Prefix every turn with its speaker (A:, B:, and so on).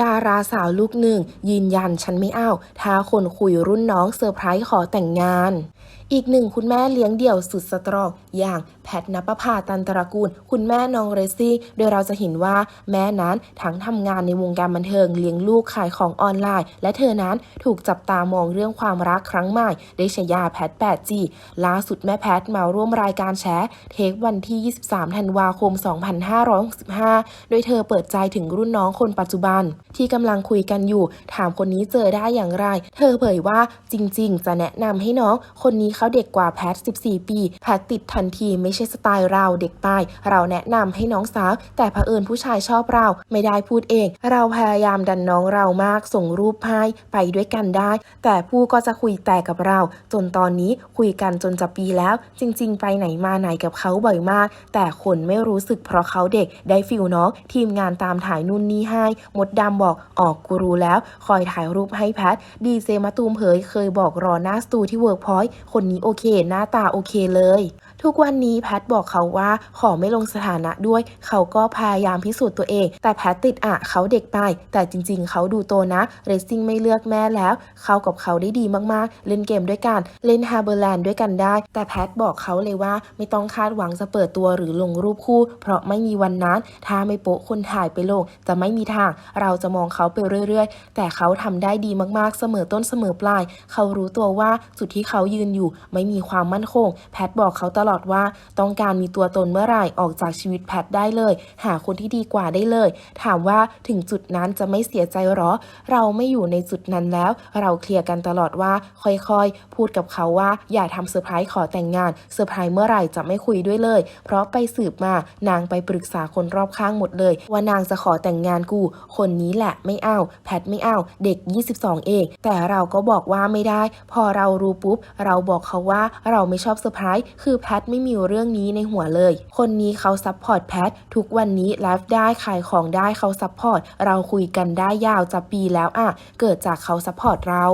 A: ดาราสาวลูกหนึ่ง ยืนยันฉันไม่เอาถ้าคนคุยรุ่นน้องเซอร์ไพรส์ขอแต่งงาน อีกหนึ่งคุณแม่เลี้ยงเดี่ยวสุดสตรองอย่างแพทนปภาตันตระกูล คุณแม่น้องเรซี่ โดยเราจะเห็นว่าแม่นั้นทั้งทำงานในวงการบันเทิงเลี้ยงลูกขายของออนไลน์ และเธอนั้นถูกจับตามองเรื่องความรักครั้งใหม่ได้ฉายาแพท 8G ล่าสุดแม่แพทมาร่วมรายการแชร์เทควันที่ 23 ธันวาคม 2565 โดยเธอเปิดใจถึงรุ่นน้องคนปัจจุบัน ที่กำลังคุยกันอยู่ ถามคนนี้เจอได้อย่างไร เธอเผยว่าจริง ๆ จะแนะนำให้น้องคนนี้เขาเด็กกว่าแพท 14 ปี แพทติดทันทีไม่ใช่สไตล์เราเด็กไปเราแนะนำให้น้องสาว แต่เผอิญผู้ชายชอบเรา ไม่ได้พูดเอง เราพยายามดันน้องเรามากส่งรูปให้ไปด้วยกันได้ แต่ผู้ก็จะคุยแต่กับเรา จนตอนนี้คุยกันจนจะปีแล้ว จริง ๆ ไปไหนมาไหนกับเขาบ่อยมาก แต่คนไม่รู้สึกเพราะเขาเด็กได้ฟิลน้องทีมงานตามถ่ายนู่นนี่ให้ มดดำบอกออกกูรู้แล้ว คอยถ่ายรูปให้แพท ดีเจมาตูมเผยเคยบอกรอหน้าสตูที่เวิร์กพอยต์คนนี้โอเค หน้าตาโอเคเลย ทุกวันนี้แพทบอกเขาว่าขอไม่ลงสถานะด้วย เขาก็พยายามพิสูจน์ตัวเอง แต่แพทติดอะเขาเด็กไป แต่จริง ๆ เขาดูโตนะเรซซิ่งไม่เลือกแม่แล้ว เขากับเขาได้ดีมากๆ เล่นเกมด้วยกัน เล่นฮาร์เบอร์แลนด์ด้วยกันได้ แต่แพทบอกเขาเลยว่าไม่ต้องคาดหวังจะเปิดตัวหรือลงรูปคู่ เพราะไม่มีวันนั้น ถ้าไม่โป๊ะคนถ่ายไปลงจะไม่มีทาง เราจะมองเขาไปเรื่อย ๆ แต่เขาทำได้ดีมากๆ เสมอต้นเสมอปลาย เขารู้ตัวว่าจุดที่เขายืนอยู่ไม่มีความมั่นคง แพทบอกเขาตลอดว่า ต้องการมีตัวตนเมื่อไหร่ออกจากชีวิตแพทได้เลย หาคนที่ดีกว่าได้เลย ถามว่าถึงจุดนั้นจะไม่เสียใจหรอ เราไม่อยู่ในจุดนั้นแล้ว เราเคลียร์กันตลอดว่า ค่อยๆ พูดกับเขาว่า อย่าทำเซอร์ไพรส์ขอแต่งงานเซอร์ไพรส์เมื่อไหร่จะไม่คุยด้วยเลย เพราะไปสืบมานางไปปรึกษาคนรอบข้างหมดเลย ว่านางจะขอแต่งงานกู คนนี้แหละไม่เอาแพทไม่เอาเด็ก 22 เอง แต่เราก็บอกว่าไม่ได้ พอเรารู้ปุ๊บ เราบอกเขาว่าเราไม่ชอบเซอร์ไพรส์คือแพทไม่มีเรื่องนี้ในหัวเลย คนนี้เขาซัพพอร์ตแพททุกวันนี้ไลฟ์ได้ขายของได้เขาซัพพอร์ตเราคุยกันได้ยาวจะปีแล้วอะเกิดจากเขาซัพพอร์ตเรา